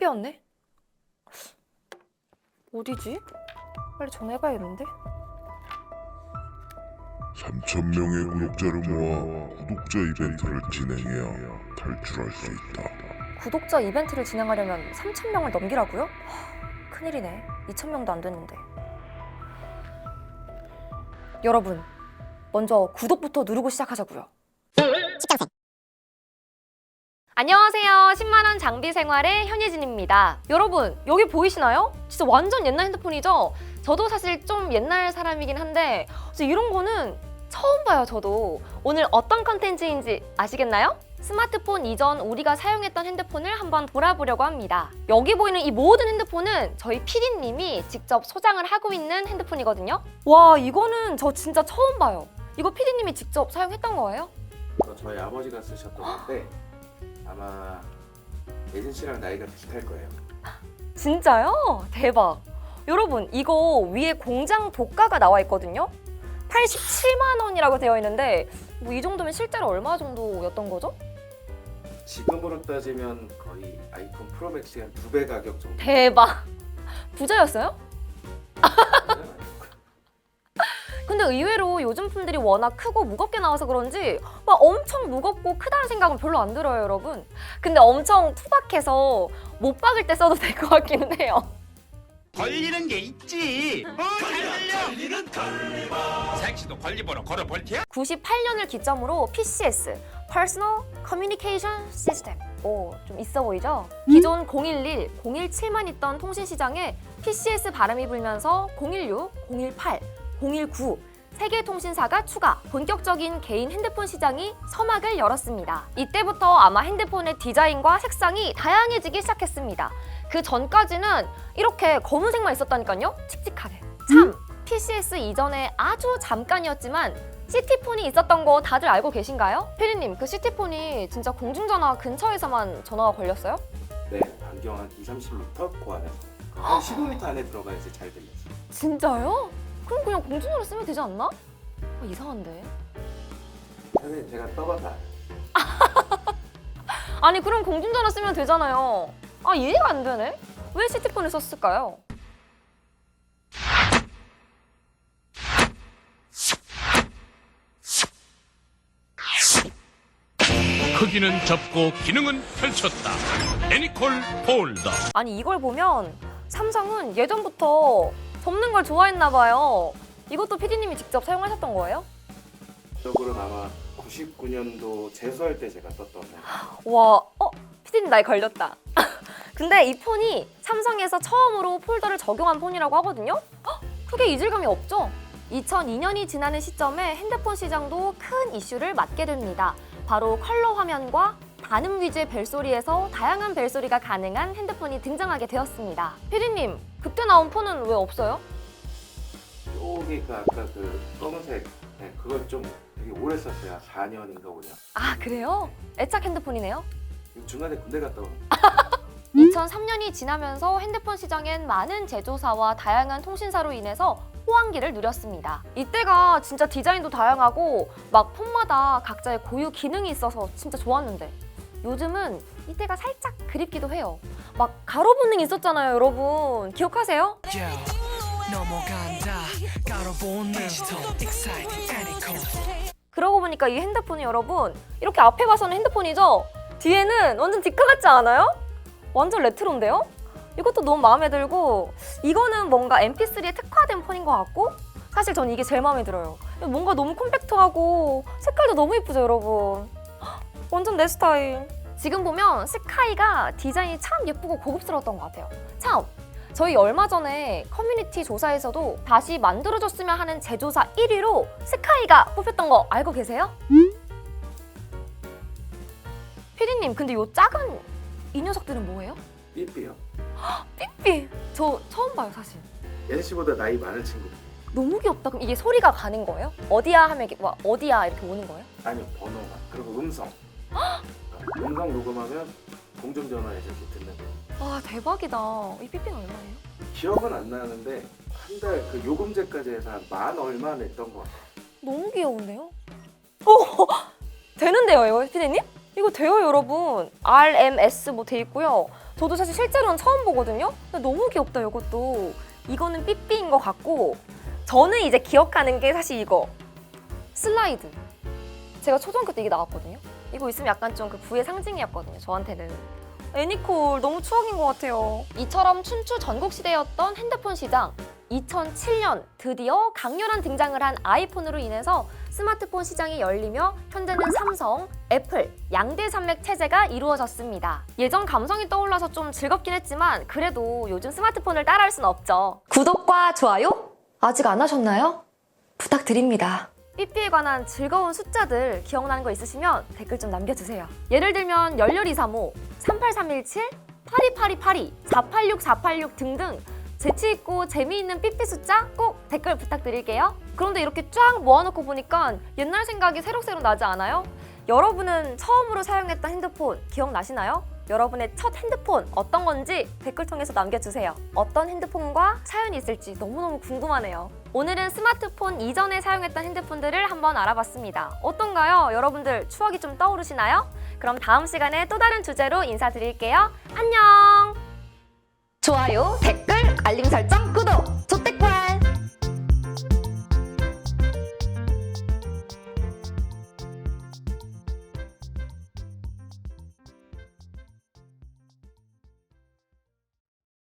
삐삐였네? 어디지? 빨리 전화해봐야겠는데? 3,000명의 구독자를 모아 구독자 이벤트를 진행해야 탈출할 수 있다. 구독자 이벤트를 진행하려면 3,000명을 넘기라고요? 하, 큰일이네. 2,000명도 안 됐는데. 여러분, 먼저 구독부터 누르고 시작하자고요. 안녕하세요. 10만원 장비 생활의 현예진입니다. 여러분, 여기 보이시나요? 진짜 완전 옛날 핸드폰이죠? 저도 사실 좀 옛날 사람이긴 한데, 이런 거는 처음 봐요, 저도. 오늘 어떤 컨텐츠인지 아시겠나요? 스마트폰 이전 우리가 사용했던 핸드폰을 한번 돌아보려고 합니다. 여기 보이는 이 모든 핸드폰은 저희 PD님이 직접 소장을 하고 있는 핸드폰이거든요. 와, 이거는 저 진짜 처음 봐요. 이거 PD님이 직접 사용했던 거예요? 저희 아버지가 쓰셨던 건데 아마 예진 씨랑 나이가 비슷할 거예요. 진짜요? 대박. 여러분, 이거 위에 공장 도가가 나와 있거든요. 87만 원이라고 되어 있는데 뭐 이 정도면 실제로 얼마 정도였던 거죠? 지금으로 따지면 거의 아이폰 프로맥스의 한 두 배 가격 정도. 대박. 부자였어요? 근데 의외로 요즘 품들이 워낙 크고 무겁게 나와서 그런지 막 엄청 무겁고 크다는 생각은 별로 안 들어요, 여러분. 근데 엄청 투박해서 못 박을 때 써도 될 것 같기는 해요. 걸리는 게 있지. 어. 걸리는 색시도 걸리번호 걸어 볼티야? 98년을 기점으로 PCS, Personal Communication System. 오, 좀 있어 보이죠? 기존 011, 017만 있던 통신 시장에 PCS 바람이 불면서 016, 018, 019 세계 통신사가 추가, 본격적인 개인 핸드폰 시장이 서막을 열었습니다. 이때부터 아마 핸드폰의 디자인과 색상이 다양해지기 시작했습니다. 그 전까지는 이렇게 검은색만 있었다니까요? 칙칙하게. 참, PCS 이전에 아주 잠깐이었지만 시티폰이 있었던 거 다들 알고 계신가요? 피디님, 그 시티폰이 진짜 공중전화 근처에서만 전화가 걸렸어요? 네, 반경 한 2, 30m 그 안에서 한 15m 안에 들어가야지 잘 들렸어요. 진짜요? 그럼 그냥 공중전화 쓰면 되지 않나? 어, 이상한데. 선생님 제가 떠봐서 아니 그럼 공중전화 쓰면 되잖아요. 아 이해가 안 되네. 왜 시티폰을 썼을까요? 크기는 접고 기능은 펼쳤다. 애니콜 폴더. 아니 이걸 보면 삼성은 예전부터 접는 걸 좋아했나 봐요. 이것도 PD님이 직접 사용하셨던 거예요? 적으로는 아마 99년도 재수할 때 제가 썼던 거. 와, 어? 피디님 나이 걸렸다. 근데 이 폰이 삼성에서 처음으로 폴더를 적용한 폰이라고 하거든요? 헉, 크게 이질감이 없죠? 2002년이 지나는 시점에 핸드폰 시장도 큰 이슈를 맞게 됩니다. 바로 컬러 화면과 단음 위주의 벨소리에서 다양한 벨소리가 가능한 핸드폰이 등장하게 되었습니다. 피디님, 그때 나온 폰은 왜 없어요? 요게 그 아까 그 검은색 네, 그걸 좀 되게 오래 썼어요. 4년인가 5년. 아, 그래요? 애착 핸드폰이네요? 중간에 군대 갔다 온 2003년이 지나면서 핸드폰 시장엔 많은 제조사와 다양한 통신사로 인해서 호황기를 누렸습니다. 이때가 진짜 디자인도 다양하고 막 폰마다 각자의 고유 기능이 있어서 진짜 좋았는데 요즘은 이때가 살짝 그립기도 해요. 막 가로 본능 있었잖아요, 여러분. 기억하세요? 그러고 보니까 이 핸드폰이 여러분 이렇게 앞에 봐서는 핸드폰이죠? 뒤에는 완전 디카 같지 않아요? 완전 레트로인데요? 이것도 너무 마음에 들고 이거는 뭔가 MP3에 특화된 폰인 것 같고 사실 전 이게 제일 마음에 들어요. 뭔가 너무 컴팩트하고 색깔도 너무 예쁘죠 여러분? 헉, 완전 내 스타일. 지금 보면 스카이가 디자인이 참 예쁘고 고급스러웠던 것 같아요. 참 저희 얼마 전에 커뮤니티 조사에서도 다시 만들어줬으면 하는 제조사 1위로 스카이가 뽑혔던 거 알고 계세요? 피디님, 근데 요 작은 이 녀석들은 뭐예요? 삐삐요. 삐삐! 저 처음 봐요, 사실. 예진 씨보다 나이 많은 친구. 너무 귀엽다. 그럼 이게 소리가 가는 거예요? 어디야 하면 이렇게 와, 어디야 이렇게 오는 거예요? 아니요 번호만 그리고 음성. 음성 녹음하면 공중전화에서 이렇게 듣는 거. 와, 대박이다. 이 삐삐는 얼마예요? 기억은 안 나는데 한 달 그 요금제까지 해서 한 만 얼마 냈던 거 같아요. 너무 귀여운데요? 오! 되는데요, 이거 피디님? 이거 돼요, 여러분. RMS 뭐 돼 있고요. 저도 사실 실제로는 처음 보거든요. 근데 너무 귀엽다, 이것도. 이거는 삐삐인 것 같고 저는 이제 기억하는 게 사실 이거 슬라이드. 제가 초등학교 때 이게 나왔거든요. 이거 있으면 약간 좀 그 부의 상징이었거든요. 저한테는. 애니콜 너무 추억인 것 같아요. 이처럼 춘추 전국 시대였던 핸드폰 시장. 2007년 드디어 강렬한 등장을 한 아이폰으로 인해서 스마트폰 시장이 열리며 현재는 삼성, 애플 양대 산맥 체제가 이루어졌습니다. 예전 감성이 떠올라서 좀 즐겁긴 했지만 그래도 요즘 스마트폰을 따라할 순 없죠. 구독과 좋아요 아직 안 하셨나요? 부탁드립니다. 삐삐에 관한 즐거운 숫자들 기억나는 거 있으시면 댓글 좀 남겨주세요. 예를 들면 11235, 38317, 82882, 486 486 등등 재치있고 재미있는 삐삐 숫자 꼭 댓글 부탁드릴게요. 그런데 이렇게 쫙 모아놓고 보니까 옛날 생각이 새록새록 나지 않아요? 여러분은 처음으로 사용했던 핸드폰 기억나시나요? 여러분의 첫 핸드폰 어떤 건지 댓글 통해서 남겨주세요. 어떤 핸드폰과 사연이 있을지 너무너무 궁금하네요. 오늘은 스마트폰 이전에 사용했던 핸드폰들을 한번 알아봤습니다. 어떤가요? 여러분들 추억이 좀 떠오르시나요? 그럼 다음 시간에 또 다른 주제로 인사드릴게요. 안녕! 좋아요, 댓글, 알림 설정, 구독!